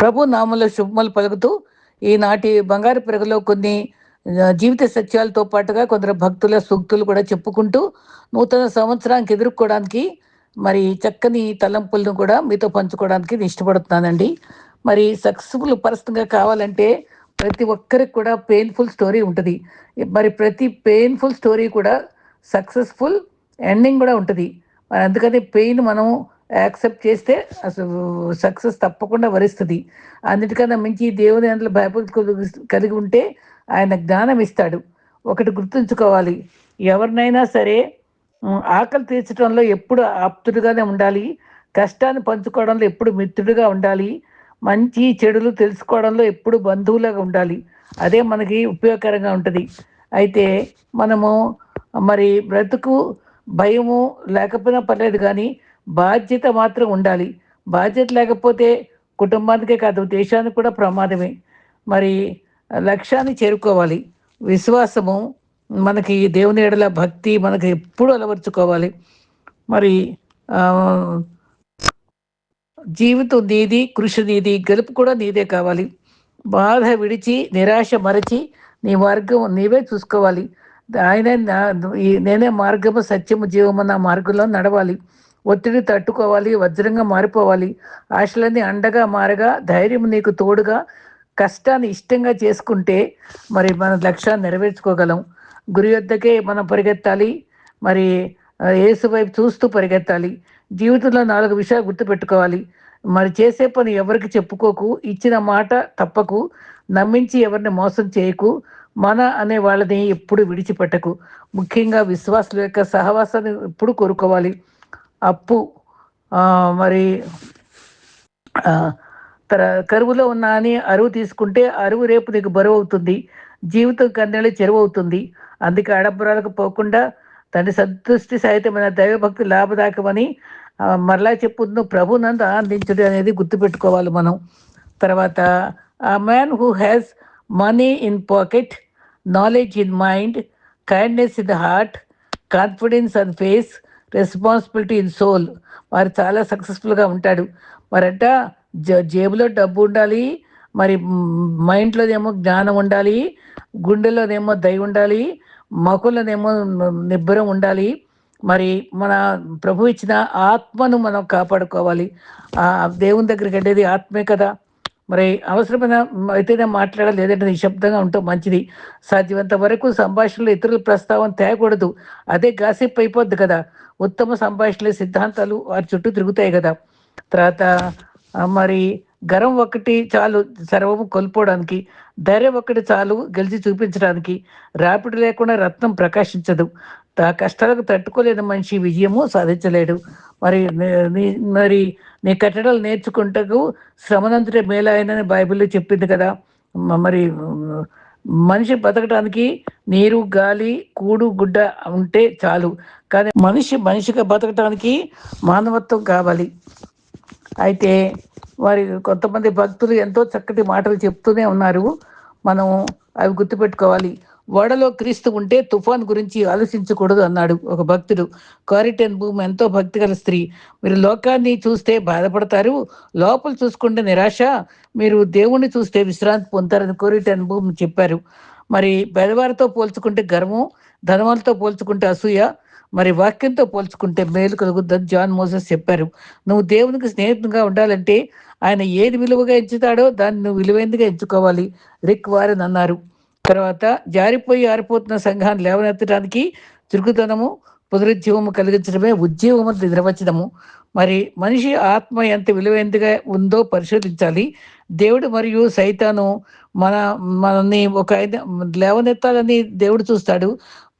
ప్రభు నామంలో శుభములు పలుకుతూ ఈనాటి బంగారు పెరుగులో కొన్ని జీవిత సత్యాలతో పాటుగా కొందరు భక్తుల సూక్తులు కూడా చెప్పుకుంటూ నూతన సంవత్సరానికి ఎదుర్కోవడానికి మరి చక్కని తలంపులను కూడా మీతో పంచుకోవడానికి నేను ఇష్టపడుతున్నానండి. మరి సక్సెస్ఫుల్ పర్సన్గా కావాలంటే ప్రతి ఒక్కరికి కూడా పెయిన్ఫుల్ స్టోరీ ఉంటుంది. మరి ప్రతి పెయిన్ఫుల్ స్టోరీ కూడా సక్సెస్ఫుల్ ఎండింగ్ కూడా ఉంటుంది. మరి అందుకని పెయిన్ మనం యాక్సెప్ట్ చేస్తే అసలు సక్సెస్ తప్పకుండా వరిస్తుంది. అన్నిటికన్నా మించి దేవుని అందులో భయభక్తి కలిగి- కలిగి ఉంటే ఆయన జ్ఞానం ఇస్తాడు. ఒకటి గుర్తుంచుకోవాలి. ఎవరినైనా సరే ఆకలి తీర్చడంలో ఎప్పుడు ఆప్తుడుగానే ఉండాలి. కష్టాన్ని పంచుకోవడంలో ఎప్పుడు మిత్రుడుగా ఉండాలి. మంచి చెడులు తెలుసుకోవడంలో ఎప్పుడు బంధువులాగా ఉండాలి. అదే మనకి ఉపయోగకరంగా ఉంటుంది. అయితే మనము మరి బ్రతుకు భయము లేకపోయినా పర్లేదు కానీ బాధ్యత మాత్రం ఉండాలి. బాధ్యత లేకపోతే కుటుంబానికే కాదు దేశానికి కూడా ప్రమాదమే. మరి లక్ష్యాన్ని చేరుకోవాలి. విశ్వాసము మనకి దేవుని ఎడల భక్తి మనకి ఎప్పుడు అలవర్చుకోవాలి. మరి జీవితం నీది కృషి నీది గెలుపు కూడా నీదే కావాలి. బాధ విడిచి నిరాశ మరచి నీ మార్గం నీవే చూసుకోవాలి. ఆయన ఈ- నేనే మార్గము సత్యము జీవము నా మార్గంలో నడవాలి. ఒత్తిడి తట్టుకోవాలి వజ్రంగా మారిపోవాలి. ఆశలన్నీ అండగా మారగా ధైర్యం నీకు తోడుగా కష్టాన్ని ఇష్టంగా చేసుకుంటే మరి మన లక్ష్యాన్ని నెరవేర్చుకోగలం. గురి వద్దకే మనం పరిగెత్తాలి. మరి ఏసు వైపు చూస్తూ పరిగెత్తాలి. జీవితంలో నాలుగు విషయాలు గుర్తుపెట్టుకోవాలి. మరి చేసే పని ఎవరికి చెప్పుకోకు ఇచ్చిన మాట తప్పకు నమ్మించి ఎవరిని మోసం చేయకు మన అనే వాళ్ళని ఎప్పుడు విడిచిపెట్టకు. ముఖ్యంగా విశ్వాసుల యొక్క సహవాసాన్ని ఎప్పుడు కోరుకోవాలి. అప్పు మరి తర కరువులో ఉన్నా అని అరువు తీసుకుంటే అరువు రేపు నీకు బరువు అవుతుంది జీవితం కన్నెళ్ళు చెరువు అవుతుంది అందుకే అడబ్బురాలకు పోకుండా తండ్రి సంతృష్టి సహితమైన దైవభక్తి లాభదాయకమని మరలా చెప్పును ప్రభు నందు ఆనందించుడు అనేది గుర్తుపెట్టుకోవాలి మనం. తర్వాత ఆ man who has money in pocket knowledge in mind kindness in the heart confidence and face responsibility in soul వారు చాలా సక్సెస్ఫుల్గా ఉంటాడు. మరంట జ జేబులో డబ్బు ఉండాలి మరి మైండ్లోనేమో జ్ఞానం ఉండాలి గుండెలోనేమో దయ ఉండాలి మకులనేమో నిబ్బరం ఉండాలి. మరి మన ప్రభు ఇచ్చిన ఆత్మను మనం కాపాడుకోవాలి. ఆ దేవుని దగ్గరికి వెళ్ళేది ఆత్మే కదా. మరి అవసరమైన అయితేనే మాట్లాడాలి లేదంటే నిశ్శబ్దంగా ఉంటాం మంచిది. సాధ్యమంత వరకు సంభాషణలో ఇతరుల ప్రస్తావన తేకూడదు. అదే గాసిప్ అయిపోద్ది కదా. ఉత్తమ సంభాషణల సిద్ధాంతాలు వారి చుట్టూ తిరుగుతాయి కదా. తర్వాత మరి గరం ఒకటి చాలు సర్వము కోల్పోవడానికి ధైర్యం ఒకటి చాలు గెలిచి చూపించడానికి రాపిడి లేకుండా రత్నం ప్రకాశించదు. తా కష్టాలకు తట్టుకోలేని మనిషి విజయము సాధించలేడు. మరి నీ- మరి నీ కట్టడాలు నేర్చుకుంటకు శ్రమనంతటే మేలాయనని బైబిల్లో చెప్పింది కదా. మరి మనిషి బతకడానికి నీరు గాలి కూడు గుడ్డ ఉంటే చాలు. కానీ మనిషి మనిషిగా బతకడానికి మానవత్వం కావాలి. అయితే వారి కొంతమంది భక్తులు ఎంతో చక్కటి మాటలు చెప్తూనే ఉన్నారు. మనం అవి గుర్తుపెట్టుకోవాలి. ఓడలో క్రీస్తు ఉంటే తుఫాన్ గురించి ఆలోచించకూడదు అన్నాడు ఒక భక్తుడు. కారిటన్ భూమి ఎంతో భక్తి గల స్త్రీ. మీరు లోకాన్ని చూస్తే బాధపడతారు. లోపల చూసుకుంటే నిరాశ. మీరు దేవుణ్ణి చూస్తే విశ్రాంతి పొందుతారని కోరిటన్ భూమి చెప్పారు. మరి పేదవారితో పోల్చుకుంటే గర్వం ధనవాలతో పోల్చుకుంటే అసూయ మరి వాక్యంతో పోల్చుకుంటే మేలు కలుగుద్దని జాన్ మోసెస్ చెప్పారు. నువ్వు దేవునికి స్నేహితుగా ఉండాలంటే ఆయన ఏది విలువగా ఎంచుతాడో దాన్ని నువ్వు విలువైనదిగా ఎంచుకోవాలి. రిక్ వారని అన్నారు. తర్వాత జారిపోయి ఆరిపోతున్న సంఘాన్ని లేవనెత్తడానికి చురుకుతనము పునరుజ్జీవము కలిగించడమే ఉజ్జీవము నిర్వచనము. మరి మనిషి ఆత్మ ఎంత విలువైనదిగా ఉందో పరిశోధించాలి. దేవుడు మరియు సైతాను మన మనల్ని ఒక లేవనెత్తాలని దేవుడు చూస్తాడు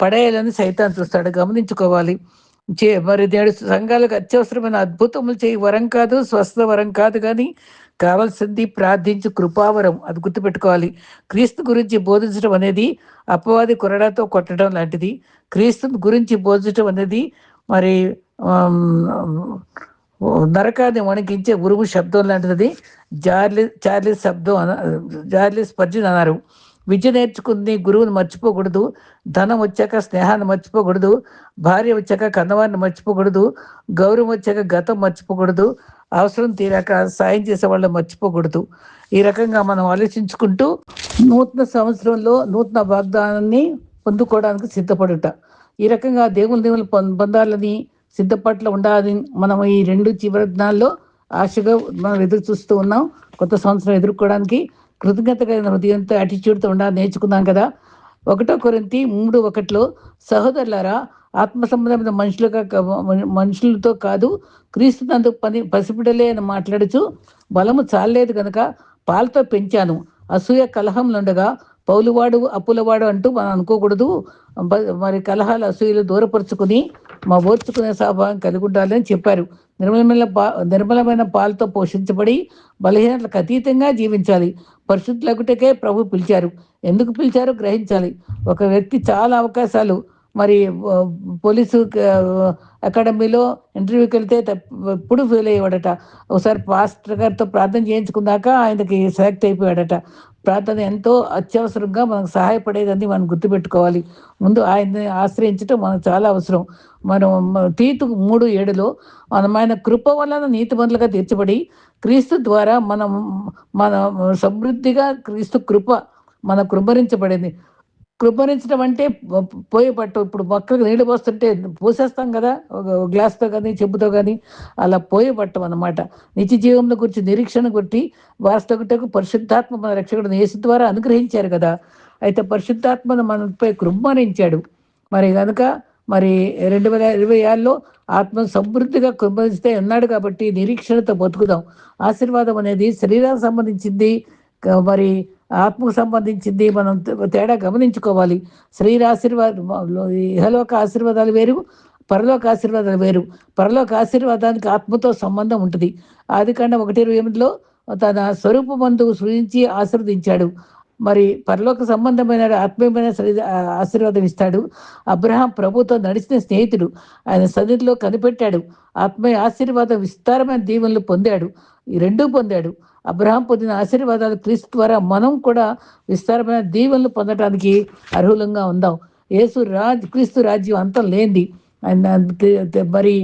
పడేయాలని సైతాన్ చూస్తాడు. గమనించుకోవాలి. చే మరి నేడు సంఘాలకు అత్యవసరమైన అద్భుతములు చేయి వరం కాదు స్వస్థ వరం కాదు కానీ కావలసింది ప్రార్థించి కృపావరం. అది గుర్తుపెట్టుకోవాలి. క్రీస్తు గురించి బోధించడం అనేది అపవాది కొరడాతో కొట్టడం లాంటిది. క్రీస్తు గురించి బోధించడం అనేది మరి నరకాన్ని వణికించే ఉరుము శబ్దం లాంటిది. జార్లి చార్లిస్ శబ్దం అన జార్లిస్ పర్జిన్ అన్నారు. విద్య నేర్చుకుంది గురువుని మర్చిపోకూడదు. ధనం వచ్చాక స్నేహాన్ని మర్చిపోకూడదు. భార్య వచ్చాక కన్నవారిని మర్చిపోకూడదు. గౌరవం వచ్చాక గతం మర్చిపోకూడదు. అవసరం తీరాక సాయం చేసే వాళ్ళు మర్చిపోకూడదు. ఈ రకంగా మనం ఆలోచించుకుంటూ నూతన సంవత్సరంలో నూతన వాగ్దానాన్ని పొందుకోవడానికి సిద్ధపడుట. ఈ రకంగా దేవుని దేవుని పొందాలని సిద్ధపట్ల ఉండాలని మనం ఈ రెండు చివరి దినాల్లో ఆశగా మనం ఎదురు చూస్తూ ఉన్నాం. కొత్త సంవత్సరం ఎదుర్కోవడానికి కృతజ్ఞత కలిగిన హృదయంతో యాటిట్యూడ్తో ఉండాలని నేర్చుకున్నాం కదా. ఒకటో కొరింతి మూడు ఒకటిలో సహోదరులారా ఆత్మ సంబంధమైన మనుషులుగా మనుషులతో కాదు క్రీస్తు నందు పని పసిపిడలే అని మాట్లాడుచు బలము చాలలేదు కనుక పాలతో పెంచాను. అసూయ కలహంలుండగా పౌలువాడు అప్పులవాడు అంటూ మనం అనుకోకూడదు. మరి కలహాలు అసూయలు దూరపరుచుకుని మా ఓర్చుకునే స్వభావం కలిగి ఉండాలని చెప్పారు. నిర్మలమైన పా నిర్మలమైన పాలతో పోషించబడి బలహీనతలకు అతీతంగా జీవించాలి. పరిశుద్ధులకుటకే ప్రభు పిలిచారు. ఎందుకు పిలిచారో గ్రహించాలి. ఒక వ్యక్తి చాలా అవకాశాలు మరి పోలీసు అకాడమీలో ఇంటర్వ్యూకి వెళ్తే ఎప్పుడు ఫెయిల్ అయ్యేవాడట. ఒకసారి పాస్టర్ గారితో ప్రార్థన చేయించుకున్నాక ఆయనకి సెలెక్ట్ అయిపోయాడట. ప్రార్థన ఎంతో అత్యవసరంగా మనకు సహాయపడేదని మనం గుర్తుపెట్టుకోవాలి. ముందు ఆయన్ని ఆశ్రయించడం మనకు చాలా అవసరం. మనం తీతు మూడు ఏడులో మనం ఆయన కృప వలన నీతిమంతులుగా తీర్చబడి క్రీస్తు ద్వారా మనం మన సమృద్ధిగా క్రీస్తు కృప మన కృపరించబడింది కృపణించడం అంటే పోయే పట్టు. ఇప్పుడు మొక్కలకు నీళ్ళు పోస్తుంటే పోసేస్తాం కదా ఒక గ్లాస్తో కానీ చెప్పుతో కానీ అలా పోయే పట్టం అనమాట నిత్య జీవంలో గురించి నిరీక్షణ కొట్టి వాస్తవకు పరిశుద్ధాత్మ మన రక్షకుడు యేసు ద్వారా అనుగ్రహించారు కదా. అయితే పరిశుద్ధాత్మను మనపై కృమ్మరించాడు మరి కనుక మరి రెండు వేల ఇరవై ఆరులో ఆత్మ సమృద్ధిగా కృమ్మరిస్తే ఉన్నాడు కాబట్టి నిరీక్షణతో బతుకుదాం. ఆశీర్వాదం అనేది శరీరానికి సంబంధించింది. మరి ఆత్మకు సంబంధించింది మనం తేడా గమనించుకోవాలి. శరీర ఆశీర్వాద ఇహలోక ఆశీర్వాదాలు వేరు పరలోక ఆశీర్వాదాలు వేరు. పరలోక ఆశీర్వాదానికి ఆత్మతో సంబంధం ఉంటుంది. ఆది కన్నా ఒకటి ఇరవై ఎనిమిదిలో తన స్వరూపమందు సృజించి ఆశీర్వదించాడు. మరి పరలోక సంబంధమైన ఆత్మీయమైన ఆశీర్వాదం ఇస్తాడు. అబ్రహాం ప్రభుతో నడిచిన స్నేహితుడు ఆయన సన్నిధిలో కనిపెట్టాడు. ఆత్మీయ ఆశీర్వాదం విస్తారమైన దీవెనలు పొందాడు. ఈ రెండూ పొందాడు. అబ్రహాం పొందిన ఆశీర్వాదాలు క్రీస్తు ద్వారా మనం కూడా విస్తారమైన దీవెనలు పొందడానికి అర్హులంగా ఉందాం. యేసు రాజ్ క్రీస్తు రాజ్యం అంతం లేనిది. ఆయన మరి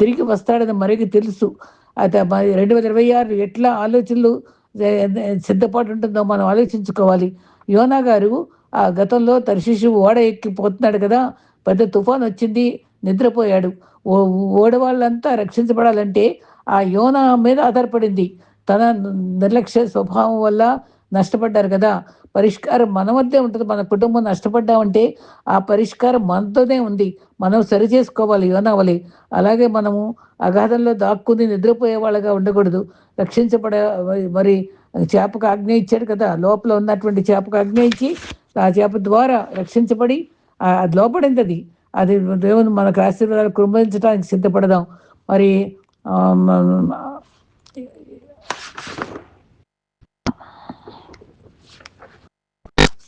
తిరిగి వస్తాడని మరికి తెలుసు. అయితే మరి రెండు వేల ఇరవై ఆరు ఎట్లా ఆలోచనలు సిద్ధపాటు ఉంటుందో మనం ఆలోచించుకోవాలి. యోనా గారు ఆ గతంలో తర్శిషు ఓడ ఎక్కిపోతున్నాడు కదా పెద్ద తుఫాన్ వచ్చింది నిద్రపోయాడు. ఓ ఓడవాళ్ళంతా రక్షించబడాలంటే ఆ యోన మీద ఆధారపడింది. తన నిర్లక్ష్య స్వభావం వల్ల నష్టపడ్డారు కదా? పరిష్కారం మన వద్దే ఉంటుంది. మన కుటుంబం నష్టపడ్డామంటే ఆ పరిష్కారం మనతోనే ఉంది. మనం సరి చేసుకోవాలి యోనవ్వాలి అలాగే మనము అగాధంలో దాక్కుని నిద్రపోయే వాళ్ళగా ఉండకూడదు. రక్షించబడే మరి చేపకు ఆజ్ఞ ఇచ్చాడు కదా? లోపల ఉన్నటువంటి చేపకు ఆజ్ఞ ఇచ్చి ఆ చేప ద్వారా రక్షించబడి అది లోపడింది అది అది దేవుని మనకు ఆశీర్వాదాలు కుటుంబించడానికి సిద్ధపడదాం. మరి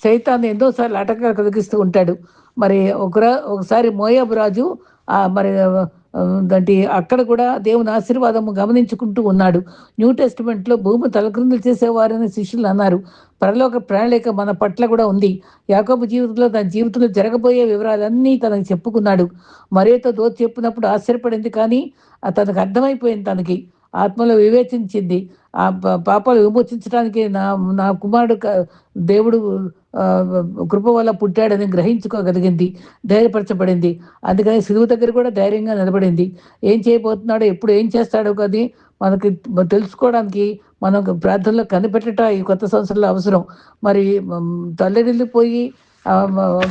సైతాన్ని ఎన్నోసార్లు అటక కలిగిస్తూ ఉంటాడు. మరి ఒక ఒకసారి మోయాబు రాజు మరి దాంటి అక్కడ కూడా దేవుని ఆశీర్వాదము గమనించుకుంటూ ఉన్నాడు. న్యూ టెస్టిమెంట్లో భూమి తలక్రిందులు చేసేవారని శిష్యులు అన్నారు. పరలోక ప్రణాళిక మన పట్ల కూడా ఉంది. యాకబు జీవితంలో తన జీవితంలో జరగబోయే వివరాలన్నీ తనకు చెప్పుకున్నాడు. మరేతో దోచి చెప్పినప్పుడు ఆశ్చర్యపడింది కానీ తనకు అర్థమైపోయింది తనకి. ఆత్మలో వివేచించింది. ఆ పాపాలు విమోచించడానికి నా నా కుమారుడు దేవుడు కృప వల్ల పుట్టాడని గ్రహించుకోగలిగింది. ధైర్యపరచబడింది. అందుకని సిలువు దగ్గర కూడా ధైర్యంగా నిలబడింది. ఏం చేయబోతున్నాడో ఎప్పుడు ఏం చేస్తాడో కానీ మనకి తెలుసుకోవడానికి మనం ప్రార్థనలో కనిపెట్టట ఈ కొత్త సంవత్సరంలో అవసరం. మరి తల్లడిల్లిపోయి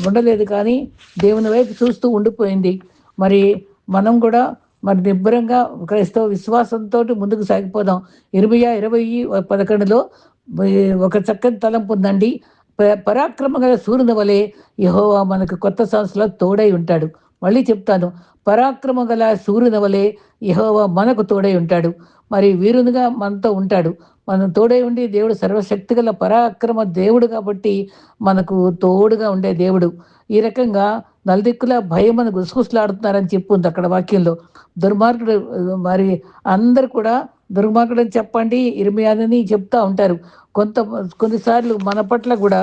ఉండలేదు కానీ దేవుని వైపు చూస్తూ ఉండిపోయింది. మరి మనం కూడా మరి నిబ్బరంగా క్రైస్తవ విశ్వాసంతో ముందుకు సాగిపోదాం. ఇరవై ఇరవై పదకొండులో ఒక చక్కని తలంపు ఉందండి. పరాక్రమ గల సూర్యుని వలె యహోవా మనకు కొత్త సంస్థలో తోడై ఉంటాడు. మళ్ళీ చెప్తాను పరాక్రమ గల సూర్యుని వలె యహోవా మనకు తోడై ఉంటాడు. మరి వీరునిగా మనతో ఉంటాడు. మనం తోడై ఉండి దేవుడు సర్వశక్తి గల పరాక్రమ దేవుడు కాబట్టి మనకు తోడుగా ఉండే దేవుడు. ఈ రకంగా నలుదిక్కుల భయం అని గుసగుసలాడుతున్నారని చెప్పుంది అక్కడ వాక్యంలో. దుర్మార్గుడు మరి అందరు కూడా దుర్మార్గుడు అని చెప్పండి ఇరిమియాదని చెప్తా ఉంటారు. కొంత కొన్నిసార్లు మన పట్ల కూడా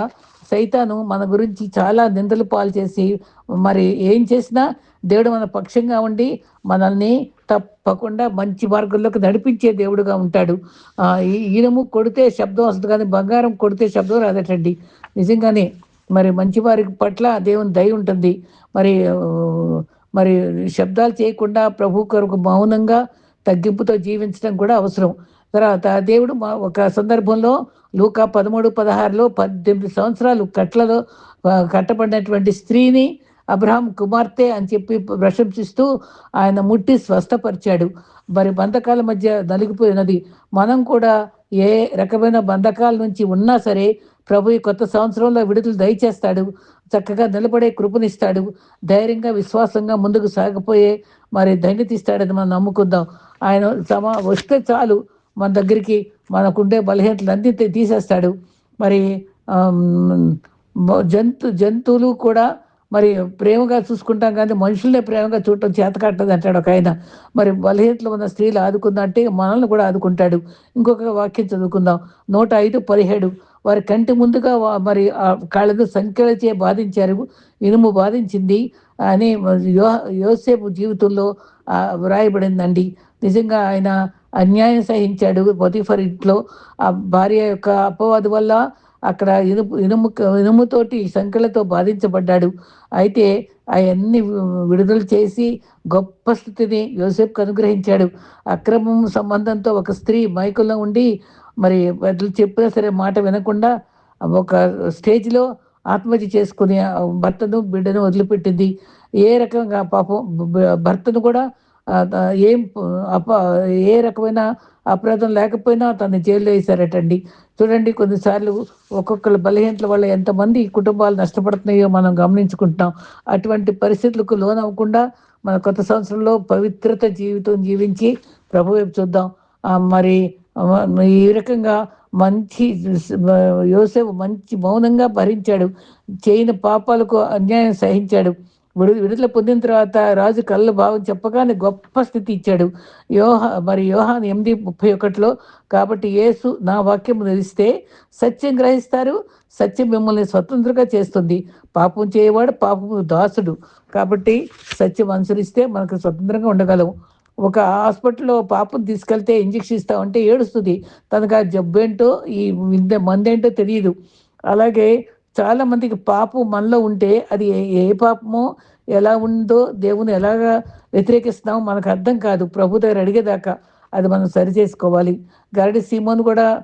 సైతాను మన గురించి చాలా నిందలు పాలు చేసి మరి ఏం చేసినా దేవుడు మన పక్షంగా ఉండి మనల్ని తప్పకుండా మంచి మార్గంలోకి నడిపించే దేవుడుగా ఉంటాడు. ఈ ఇనుము కొడితే శబ్దం వస్తుంది కానీ బంగారం కొడితే శబ్దం రాదటండి. నిజంగానే మరి మంచి వారి పట్ల దేవుని దయ ఉంటుంది. మరి మరి శబ్దాలు చేయకుండా ప్రభు కొరకు మౌనంగా తగ్గింపుతో జీవించడం కూడా అవసరం. తర్వాత దేవుడు మా ఒక సందర్భంలో లూకా పదమూడు పదహారులో పద్దెనిమిది సంవత్సరాలు కట్లలో కట్టబడినటువంటి స్త్రీని అబ్రహాం కుమార్తె అని చెప్పి ప్రశంసిస్తూ ఆయన ముట్టి స్వస్థపరిచాడు. మరి బంధకాల మధ్య నలిగిపోయినది. మనం కూడా ఏ రకమైన బంధకాల నుంచి ఉన్నా సరే ప్రభు ఈ కొత్త సంవత్సరంలో విడుదల దయచేస్తాడు. చక్కగా నిలబడే కృపనిస్తాడు. ధైర్యంగా విశ్వాసంగా ముందుకు సాగిపోయే మరి ధన్యత ఇస్తాడని మనం నమ్ముకుందాం. ఆయన సమ వస్తే చాలు. మన దగ్గరికి మనకుండే బలహీనతలు అన్ని తీసేస్తాడు. మరి జంతు జంతువులు కూడా మరి ప్రేమగా చూసుకుంటాం కానీ మనుషుల్నే ప్రేమగా చూడటం చేతకట్టదు అంటాడు ఒక ఆయన. మరి బలహీనతలు ఉన్న స్త్రీలు ఆదుకుందంటే మనల్ని కూడా ఆదుకుంటాడు. ఇంకొక వాక్యం చదువుకుందాం. నూట ఐదు పదిహేడు. వారి కంటి ముందుగా మరి కళ్ళకు కాళ్ళను సంఖ్యలచే బాధించారు. ఇనుము బాధించింది అని యో యోసేపు జీవితంలో వ్రాయబడిందండి. నిజంగా ఆయన అన్యాయం సహించాడు పొతిఫర్ ఇంట్లో. ఆ భార్య యొక్క అపవాదు వల్ల అక్కడ ఇనుము ఇనుము ఇనుముతోటి సంఖ్యలతో బాధించబడ్డాడు. అయితే అవన్నీ విడుదల చేసి గొప్ప స్థితిని యోసేపుకు అనుగ్రహించాడు. అక్రమం సంబంధంతో ఒక స్త్రీ మైకుల్లో ఉండి మరి వాళ్ళు చెప్పినా సరే మాట వినకుండా ఒక స్టేజ్లో ఆత్మహత్య చేసుకుని భర్తను బిడ్డను వదిలిపెట్టింది. ఏ రకంగా పాపం భర్తను కూడా ఏం అప ఏ రకమైన అపరాధం లేకపోయినా తను జైల్లో వేశారటండి చూడండి కొన్నిసార్లు ఒక్కొక్కరు బలహీనతల వల్ల ఎంతమంది కుటుంబాలు నష్టపడుతున్నాయో మనం గమనించుకుంటున్నాం. అటువంటి పరిస్థితులకు లోనవ్వకుండా మన కొత్త సంవత్సరంలో పవిత్రత జీవితం జీవించి ప్రభు వైపు చూద్దాం. మరి ఈ రకంగా మంచి యోసేపు మంచి మౌనంగా భరించాడు. చేయని పాపాలకు అన్యాయం సహించాడు. విడు విడుదల పొందిన తర్వాత రాజు కళ్ళు భావం చెప్పగానే గొప్ప స్థితి ఇచ్చాడు. యోహ మరి యోహాన్ ఎనిమిది ముప్పై ఒకటిలో కాబట్టి యేసు నా వాక్యం నిలిస్తే సత్యం గ్రహిస్తారు సత్యం మిమ్మల్ని స్వతంత్రంగా చేస్తుంది. పాపం చేయవాడు పాపము దాసుడు. కాబట్టి సత్యం అనుసరిస్తే మనకు స్వతంత్రంగా ఉండగలము. ఒక హాస్పిటల్లో పాపం తీసుకెళ్తే ఇంజక్షన్ ఇస్తామంటే ఏడుస్తుంది. తనకు ఆ ఏంటో ఈ విద్య మందేంటో తెలియదు అలాగే చాలా మందికి పాపం మనలో ఉంటే అది ఏ- పాపమో ఎలా ఉందో దేవుని ఎలాగా వ్యతిరేకిస్తున్నామో మనకు అర్థం కాదు. ప్రభు దగ్గర అడిగేదాకా అది మనం సరి చేసుకోవాలి. గరడి సీమోన్ కూడా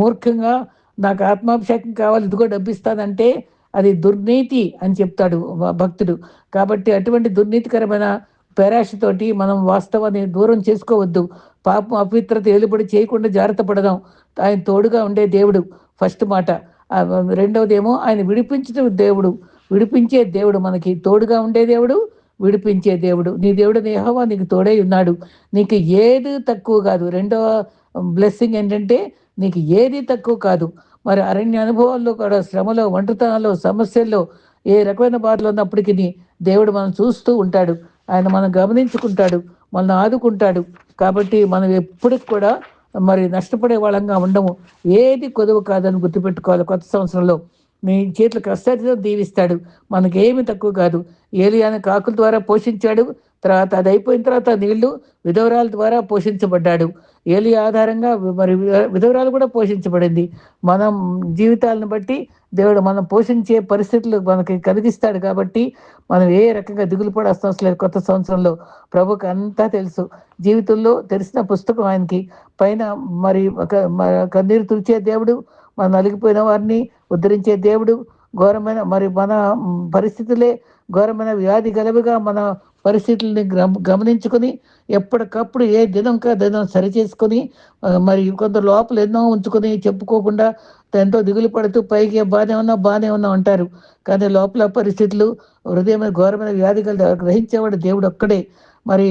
మూర్ఖంగా నాకు ఆత్మాభిషేకం కావాలి ఇదిగో డబ్బిస్తానంటే అది దుర్నీతి అని చెప్తాడు భక్తుడు. కాబట్టి అటువంటి దుర్నీతికరమైన పేరాశతోటి మనం వాస్తవాన్ని దూరం చేసుకోవద్దు. పాపం అపవిత్రత ఏలుబడి చేయకుండా జాగ్రత్త పడదాం. ఆయన తోడుగా ఉండే దేవుడు. ఫస్ట్ మాట. రెండవదేమో ఆయన విడిపించిన దేవుడు. విడిపించే దేవుడు మనకి తోడుగా ఉండే దేవుడు విడిపించే దేవుడు. నీ దేవుడు నేహవా నీకు తోడై ఉన్నాడు. నీకు ఏది తక్కువ కాదు. రెండవ బ్లెస్సింగ్ ఏంటంటే నీకు ఏది తక్కువ కాదు. మరి అరణ్య అనుభవాల్లో కూడా శ్రమలో ఒంటరితనంలో సమస్యల్లో ఏ రకమైన బాధలు ఉన్నప్పటికీ దేవుడు మనం చూస్తూ ఉంటాడు. ఆయన మనం గమనించుకుంటాడు మనల్ని ఆదుకుంటాడు. కాబట్టి మనం ఎప్పటికి కూడా మరి నష్టపడే వాళ్ళంగా ఉండము. ఏది కొదువు కాదని గుర్తుపెట్టుకోవాలి కొత్త సంవత్సరంలో. మీ చేతులకు కష్టాలతో దీవిస్తాడు. మనకేమి తక్కువ కాదు. ఏలియాని కాకుల ద్వారా పోషించాడు. తర్వాత అది అయిపోయిన తర్వాత నీళ్ళు విధవరాల ద్వారా పోషించబడ్డాడు. ఏలి ఆధారంగా మరి విధవరాలు కూడా పోషించబడింది. మనం జీవితాలను బట్టి దేవుడు మనం పోషించే పరిస్థితులు మనకి కలిగిస్తాడు కాబట్టి మనం ఏ రకంగా దిగులు పడాల్సిన అవసరం లేదు కొత్త సంవత్సరంలో. ప్రభుకి అంతా తెలుసు. జీవితంలో తెలిసిన పుస్తకం ఆయనకి. పైన మరి ఒక కన్నీరు తుడిచే దేవుడు మన నలిగిపోయిన వారిని ఉద్ధరించే దేవుడు ఘోరమైన మరి మన పరిస్థితులే ఘోరమైన వ్యాధి గలవిగా మన పరిస్థితుల్ని గమనించుకొని ఎప్పటికప్పుడు ఏ దినంకా దినం సరిచేసుకొని మరి కొంత లోపల ఎన్నో ఉంచుకొని చెప్పుకోకుండా ఎంతో దిగులు పడుతూ పైకి బాగానే ఉన్నా బాగానే ఉన్నా అంటారు. కానీ లోపల పరిస్థితులు హృదయమైన ఘోరమైన వ్యాధి కల గ్రహించేవాడు దేవుడు ఒక్కడే. మరి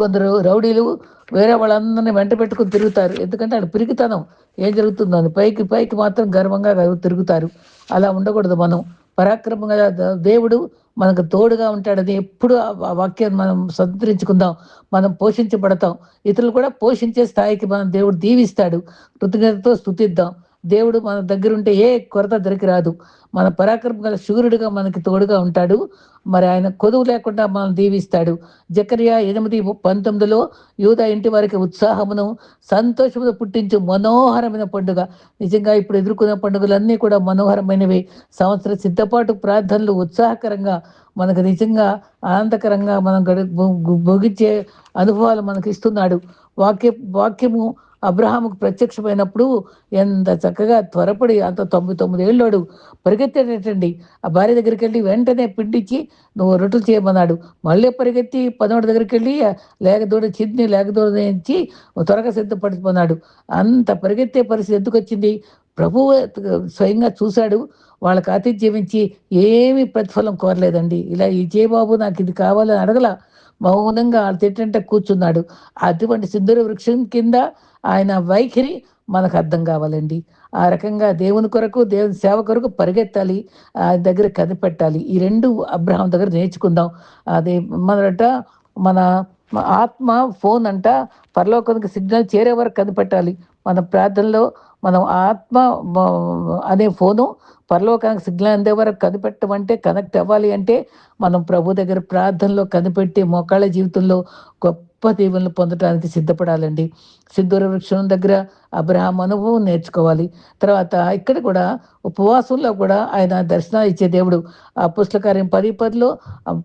కొందరు రౌడీలు వేరే వాళ్ళందరినీ వెంట పెట్టుకుని తిరుగుతారు. ఎందుకంటే అక్కడ పిరికితనం. ఏం జరుగుతుందని పైకి పైకి మాత్రం గర్వంగా తిరుగుతారు. అలా ఉండకూడదు మనం. పరాక్రమంగా దేవుడు మనకు తోడుగా ఉంటాడని ఎప్పుడు ఆ ఆ వాక్యాన్ని మనం సంతరించుకుందాం. మనం పోషించబడతాం. ఇతరులు కూడా పోషించే స్థాయికి మనం దేవుడు దీవిస్తాడు. కృతజ్ఞతతో స్థుతిద్దాం దేవుడు మన దగ్గర ఉంటే ఏ కొరత దొరికి రాదు మన పరాక్రమం గల శూరుడుగా మనకి తోడుగా ఉంటాడు. మరి ఆయన కొదువు లేకుండా మనం దీవిస్తాడు. జకరియా ఎనిమిది పంతొమ్మిదిలో యూద ఇంటి వారికి ఉత్సాహమును సంతోషమును పుట్టించు మనోహరమైన పండుగ. నిజంగా ఇప్పుడు ఎదుర్కొన్న పండుగలన్నీ కూడా మనోహరమైనవి. సంవత్సర సిద్ధపాటు ప్రార్థనలు ఉత్సాహకరంగా మనకు నిజంగా ఆనందకరంగా మనం గడి భోగించే అనుభవాలు మనకి ఇస్తున్నాడు. వాక్య వాక్యము అబ్రహాముకు ప్రత్యక్షమైనప్పుడు ఎంత చక్కగా త్వరపడి అంత తొంభై తొమ్మిది ఏళ్ళోడు పరిగెత్తేటండి. ఆ భార్య దగ్గరికి వెళ్ళి వెంటనే పిండిచ్చి నువ్వు రొట్టెలు చేయమన్నాడు. మళ్ళీ పరిగెత్తి పదమూడు దగ్గరికి వెళ్ళి లేకదోడ చిద్ని లేకదోడ ఇచ్చి త్వరగా సిద్ధపడిపోన్నాడు. అంత పరిగెత్తే పరిస్థితి ఎందుకు వచ్చింది? ప్రభువు స్వయంగా చూశాడు వాళ్ళకి ఆతిథ్యం ఇచ్చి ఏమీ ప్రతిఫలం కోరలేదండి. ఇలా ఈ జయబాబు నాకు ఇది కావాలని అడగల మౌనంగా తిట్టంటే కూర్చున్నాడు. అటువంటి సింధూర వృక్షం కింద ఆయన వైఖరి మనకు అర్థం కావాలండి. ఆ రకంగా దేవుని కొరకు దేవుని సేవ కొరకు పరిగెత్తాలి ఆ దగ్గర కనిపెట్టాలి. ఈ రెండు అబ్రహం దగ్గర నేర్చుకుందాం. అది మనట మన ఆత్మ ఫోన్ అంట పరలోకానికి సిగ్నల్ చేరే వరకు కనిపెట్టాలి. మన ప్రార్థనలో మనం ఆత్మ అనే ఫోను పరలోకానికి సిగ్నల్ అందే వరకు కనిపెట్టమంటే కనెక్ట్ అవ్వాలి అంటే మనం ప్రభు దగ్గర ప్రార్థనలో కనిపెట్టి మొక్కళ్ళ జీవితంలో గొప్ప గొప్ప దేవులను పొందడానికి సిద్ధపడాలండి. సిద్ధూర వృక్షం దగ్గర అబ్రహాం అనుభవం నేర్చుకోవాలి. తర్వాత ఇక్కడ కూడా ఉపవాసంలో కూడా ఆయన దర్శనం ఇచ్చే దేవుడు. ఆ పుస్తకార్యం పది పదిలో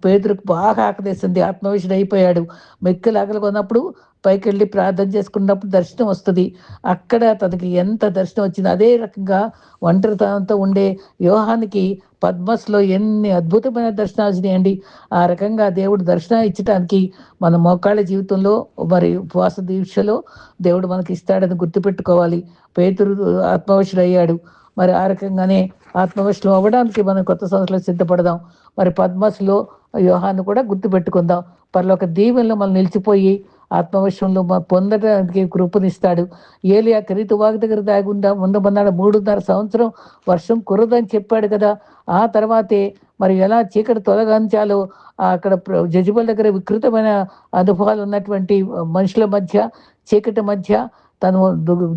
పేదరికి బాగా ఆకలేసింది. ఆత్మవిషుడు అయిపోయాడు మెక్కలు ఆకలి కొన్నప్పుడు పైకి వెళ్ళి ప్రార్థన చేసుకున్నప్పుడు దర్శనం వస్తుంది. అక్కడ తనకి ఎంత దర్శనం వచ్చింది అదే రకంగా ఒంటరితనంతో ఉండే వ్యూహానికి పద్మస్లో ఎన్ని అద్భుతమైన దర్శనాలు వచ్చినాయండి. ఆ రకంగా దేవుడు దర్శనం ఇచ్చడానికి మన మోకాళ్ళ జీవితంలో మరి ఉపవాస దీక్షలో దేవుడు మనకి ఇస్తాడని గుర్తుపెట్టుకోవాలి. పేతురు ఆత్మవశుడు అయ్యాడు మరి ఆ రకంగానే ఆత్మవశులు అవ్వడానికి మనం కొత్త సంవత్సరాలు సిద్ధపడదాం. మరి పద్మస్లో వ్యూహాన్ని కూడా గుర్తుపెట్టుకుందాం. పర్లోక దీవెనలో మనం నిలిచిపోయి ఆత్మవిషయంలో పొందడానికి కృపనిస్తాడు. ఏలియా కరీతు వాకి దగ్గర దాగుండా ఉండమన్నాడు మూడున్నర సంవత్సరం వర్షం కురదని చెప్పాడు కదా. ఆ తర్వాతే మరి ఎలా చీకటి తొలగించాలో అక్కడ జజుబల్ దగ్గర వికృతమైన అనుభవాలు ఉన్నటువంటి మనుషుల మధ్య చీకటి మధ్య తను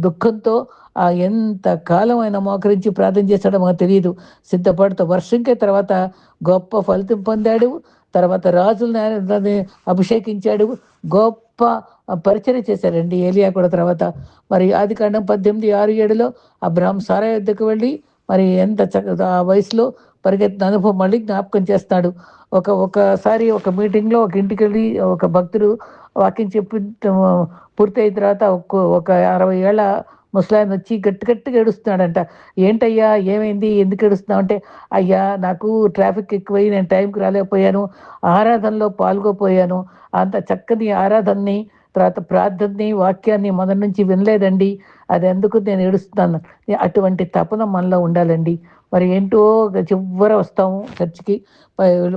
దుఃఖంతో ఆ ఎంత కాలం ఆయన మోకరించి ప్రార్థన చేశాడో మాకు తెలియదు. సిద్ధపడుతూ వర్షంకే తర్వాత గొప్ప ఫలితం పొందాడు. తర్వాత రాజులను అభిషేకించాడు. గొప్ప పరిచయం చేశారండి. ఏలియా కూడా తర్వాత మరి ఆది కాండం పద్దెనిమిది ఆరు ఏడులో అబ్రహం సారా యుద్ధకు వెళ్ళి మరి ఎంత చక్క ఆ వయసులో పరిగెత్తిన అనుభవం మళ్ళీ జ్ఞాపకం చేస్తాడు. ఒక ఒకసారి ఒక మీటింగ్లో ఒక ఇంటికి వెళ్ళి ఒక భక్తుడు వాక్యం చెప్పి పూర్తి అయిన తర్వాత ఒక ఒక అరవై ఏళ్ళ ముసలాయన వచ్చి గట్టి గట్టిగా ఏడుస్తున్నాడంట. ఏంటయ్యా ఏమైంది? ఎందుకు ఏడుస్తున్నావు? అంటే అయ్యా నాకు ట్రాఫిక్ ఎక్కువై నేను టైంకి రాలేకపోయాను. ఆరాధనలో పాల్గొపోయాను. అంత చక్కని ఆరాధనని తర్వాత ప్రార్థనని వాక్యాన్ని మొదటి నుంచి వినలేదండి. అది ఎందుకు నేను ఏడుస్తున్నాను. అటువంటి తపన మనలో ఉండాలండి. మరి ఏంటో చివర వస్తాము చర్చికి.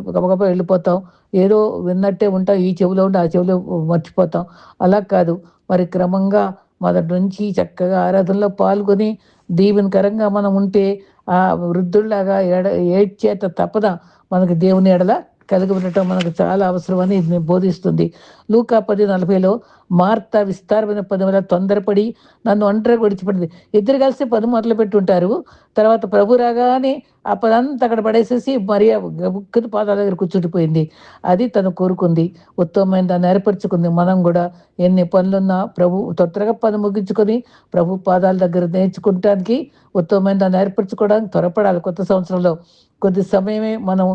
గబగబ వెళ్ళిపోతాం. ఏదో విన్నట్టే ఉంటాం. ఈ చెవిలో ఉండి ఆ చెవిలో మర్చిపోతాం. అలా కాదు. మరి క్రమంగా మొదటి నుంచి చక్కగా ఆరాధనలో పాల్గొని దీవెనకరంగా మనం ఉంటే ఆ వృద్ధుల్లాగా ఎడ ఏడ్చేత తప్పదా మనకి దేవుని ఎడల? కలిగి ఉండటం మనకు చాలా అవసరమని బోధిస్తుంది. లూకా పది నలభైలో మార్త విస్తారమైన పది వల్ల తొందరపడి నన్ను ఒంటరి విడిచిపెట్టింది. ఇద్దరు కలిసి పది మొదలు పెట్టుంటారు. తర్వాత ప్రభు రాగానే ఆ పదంతా అక్కడ పడేసేసి మరియా ముక్కది పాదాల దగ్గర కూర్చుండిపోయింది. అది తను కోరుకుంది. ఉత్తమమైన దాన్ని ఏర్పరచుకుంది. మనం కూడా ఎన్ని పనులున్నా ప్రభు తొందరగా పని ముగించుకొని ప్రభు పాదాల దగ్గర నేర్చుకుంటానికి ఉత్తమమైన దాన్ని ఏర్పరచుకోవడానికి త్వరపడాలి కొత్త సంవత్సరంలో. కొద్ది సమయమే మనం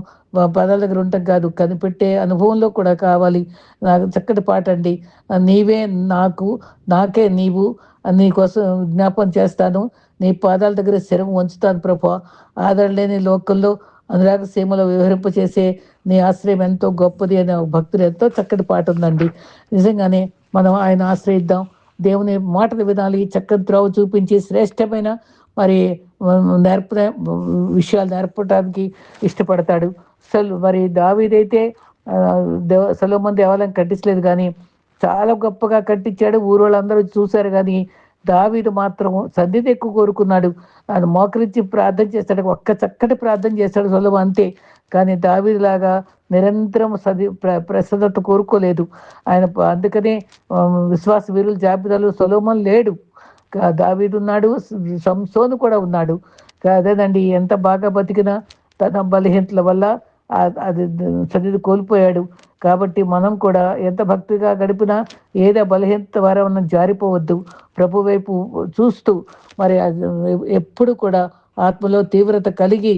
పదాల దగ్గర ఉంటాం కాదు కనిపెట్టే అనుభవంలో కూడా కావాలి. నాకు చక్కటి పాట అండి. నీవే నాకు నాకే నీవు నీకోసం జ్ఞాపం చేస్తాను. నీ పాదాల దగ్గర శరం ఉంచుతాను ప్రభా. ఆదరలేని లోకల్లో అనురాగ సీమలో వివరింపచేసే నీ ఆశ్రయం ఎంతో గొప్పది అనే భక్తులు ఎంతో చక్కటి పాట ఉందండి. నిజంగానే మనం ఆయన ఆశ్రయిద్దాం. దేవుని మాటలు వినాలి చక్కని త్రోవ చూపించి శ్రేష్టమైన మరి నేర్ప విషయాలు నేర్పడానికి ఇష్టపడతాడు. అసలు మరి దావీదైతే సలోమన్ దేవాలయం కట్టించలేదు కానీ చాలా గొప్పగా కట్టించాడు. ఊరోళ్ళందరూ చూశారు కానీ దావీదు మాత్రం సద్దిది ఎక్కువ కోరుకున్నాడు. ఆయన మోకరించి ప్రార్థన చేస్తాడు. ఒక్క చక్కటి ప్రార్థన చేస్తాడు సొలభం అంతే. కానీ దావీలాగా నిరంతరం సది ప్రసన్నత కోరుకోలేదు. ఆయన అందుకనే విశ్వాస వీరుల జాబితాలు సులభం లేడు. దావీదు ఉన్నాడు సంసోను కూడా ఉన్నాడు. అదేనండి ఎంత బాగా బతికినా తన బలహీనతల వల్ల అది సన్నిధి కోల్పోయాడు. కాబట్టి మనం కూడా ఎంత భక్తిగా గడిపినా ఏదో బలహీనత వారా మనం జారిపోవద్దు. ప్రభు వైపు చూస్తూ మరి అది ఎప్పుడు కూడా ఆత్మలో తీవ్రత కలిగి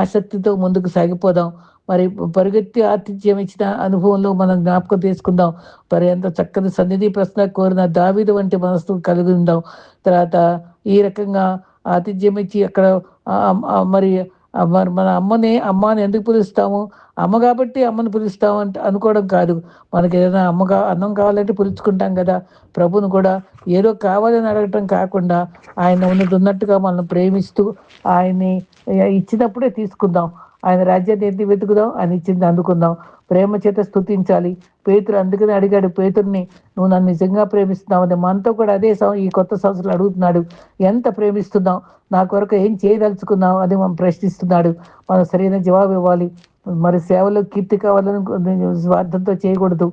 ఆసక్తితో ముందుకు సాగిపోదాం. మరి పరిగెత్తి ఆతిథ్యం ఇచ్చిన అనుభవంలో మనం జ్ఞాపకం తీసుకుందాం మరి ఎంత చక్కని సన్నిధి ప్రశ్న కోరిన దావీదు వంటి మనసు కలిగి ఉందాం. తర్వాత ఈ రకంగా ఆతిథ్యం ఇచ్చి అక్కడ మరి మరి మన అమ్మని అమ్మని ఎందుకు పిలుస్తాము? అమ్మ కాబట్టి అమ్మని పిలుస్తాము అంటే అనుకోవడం కాదు. మనకి ఏదైనా అమ్మగా అన్నం కావాలంటే పిలుచుకుంటాం కదా. ప్రభుని కూడా ఏదో కావాలని అడగటం కాకుండా ఆయన ఉన్నది ఉన్నట్టుగా మనం ప్రేమిస్తూ ఆయన్ని ఇచ్చినప్పుడే తీసుకుందాం. ఆయన రాజ్యాన్ని ఎత్తి వెతుకుదాం? ఆయన ఇచ్చింది అందుకుందాం. ప్రేమ చేత స్తుతించాలి. పేతురు అందుకని అడిగాడు పేతుర్ని నువ్వు నన్ను నిజంగా ప్రేమిస్తున్నావు మనతో కూడా అదే ఈ కొత్త సంవత్సరం అడుగుతున్నాడు. ఎంత ప్రేమిస్తున్నావు? నా కొరకు ఏం చేయదలుచుకున్నావు? అని మనం ప్రశ్నిస్తున్నాడు. మనం సరైన జవాబు ఇవ్వాలి. మరి సేవలో కీర్తి కావాలని స్వార్థంతో చేయకూడదు.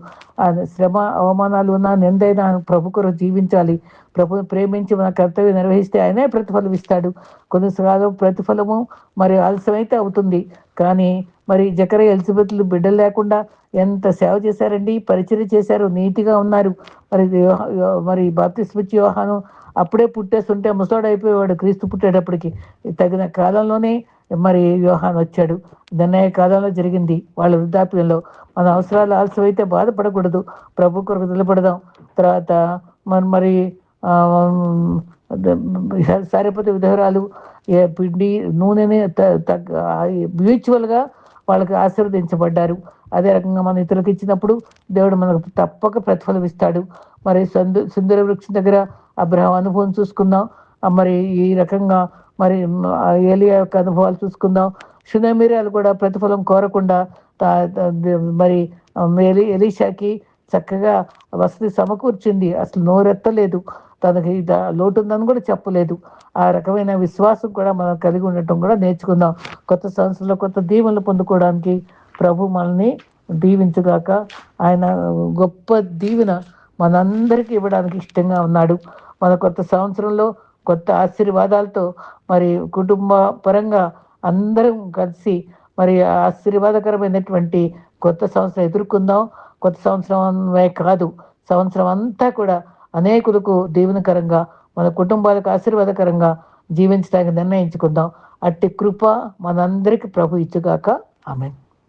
శ్రమ అవమానాలు ఉన్నా నిందైనా ప్రభు కొరకు జీవించాలి. ప్రభు ప్రేమించి మన కర్తవ్యం నిర్వహిస్తే ఆయనే ప్రతిఫలం ఇస్తాడు. కొన్నిసార్లు ప్రతిఫలము మరి ఆలస్యమైతే అవుతుంది. కానీ మరి జకర ఎలిజబెత్లు బిడ్డలు లేకుండా ఎంత సేవ చేశారండి? పరిచయం చేశారు నీతిగా ఉన్నారు. మరి మరి యో- మరి బాప్తిస్మిచ్చి అప్పుడే పుట్టేస్తుంటే ముసలాడు అయిపోయేవాడు క్రీస్తు పుట్టేటప్పటికి. తగిన కాలంలోనే మరి వ్యూహాన్ వచ్చాడు. నిర్ణయ కాలంలో జరిగింది. వాళ్ళ వృద్ధాప్యంలో మన అవసరాలు ఆలస్యమైతే బాధపడకూడదు. ప్రభు కొరకు నిలబడదాం. తర్వాత మరి మరి ఆ, సరిపోతే విధవరాలు ఏ పిండి నూనెని త- మ్యూచువల్గా వాళ్ళకి ఆశీర్వదించబడ్డారు. అదే రకంగా మన ఇతరులకు ఇచ్చినప్పుడు దేవుడు మనకు తప్పక ప్రతిఫలం ఇస్తాడు మరి సందు సుందర వృక్షం దగ్గర అబ్రహం అనుభవం చూసుకుందాం. మరి ఈ రకంగా మరి ఏలియా యొక్క అనుభవాలు చూసుకుందాం. సునమీరాలు కూడా ప్రతిఫలం కోరకుండా మరి ఎలి ఎలీషాకి చక్కగా వసతి సమకూర్చింది. అసలు నోరెత్తలేదు. తనకి లోటు ఉందని కూడా చెప్పలేదు. ఆ రకమైన విశ్వాసం కూడా మనం కలిగి ఉండటం కూడా నేర్చుకుందాం. కొత్త సంవత్సరంలో కొత్త దీవెనలు పొందుకోవడానికి ప్రభు మనల్ని దీవించుగాక. ఆయన గొప్ప దీవెన మనందరికీ ఇవ్వడానికి ఇష్టంగా ఉన్నాడు. మన కొత్త సంవత్సరంలో కొత్త ఆశీర్వాదాలతో మరి కుటుంబ పరంగా అందరం కలిసి మరి ఆశీర్వాదకరమైనటువంటి కొత్త సంవత్సరం ఎదుర్కొందాం. కొత్త సంవత్సరమే కాదు సంవత్సరం అంతా కూడా అనేకులకు దీవెనకరంగా మన కుటుంబాలకు ఆశీర్వాదకరంగా జీవించడానికి నిర్ణయించుకుందాం. అట్టి కృప మనందరికీ ప్రభు ఇచ్చుగాక. ఆమె